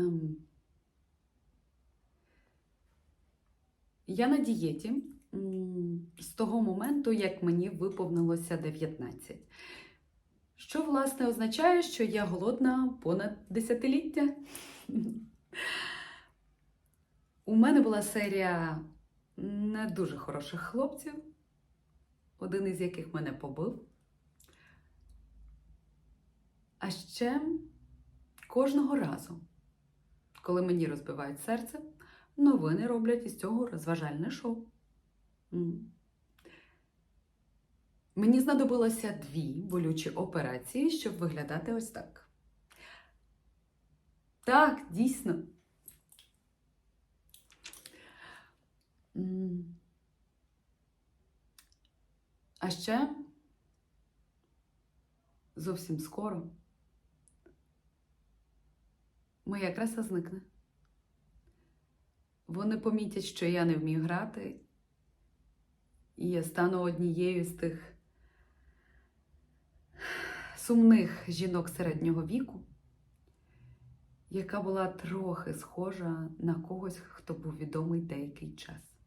Ем, Я на дієті з того моменту, як мені виповнилося 19. Що, власне, означає, що я голодна понад десятиліття. У мене була серія не дуже хороших хлопців, один із яких мене побив. А ще кожного разу, коли мені розбивають серце, новини роблять із цього розважальне шоу. Мені знадобилося дві болючі операції, щоб виглядати ось так. Так, дійсно. А ще зовсім скоро моя краса зникне. Вони помітять, що я не вмію грати, і я стану однією з тих сумних жінок середнього віку, яка була трохи схожа на когось, хто був відомий деякий час.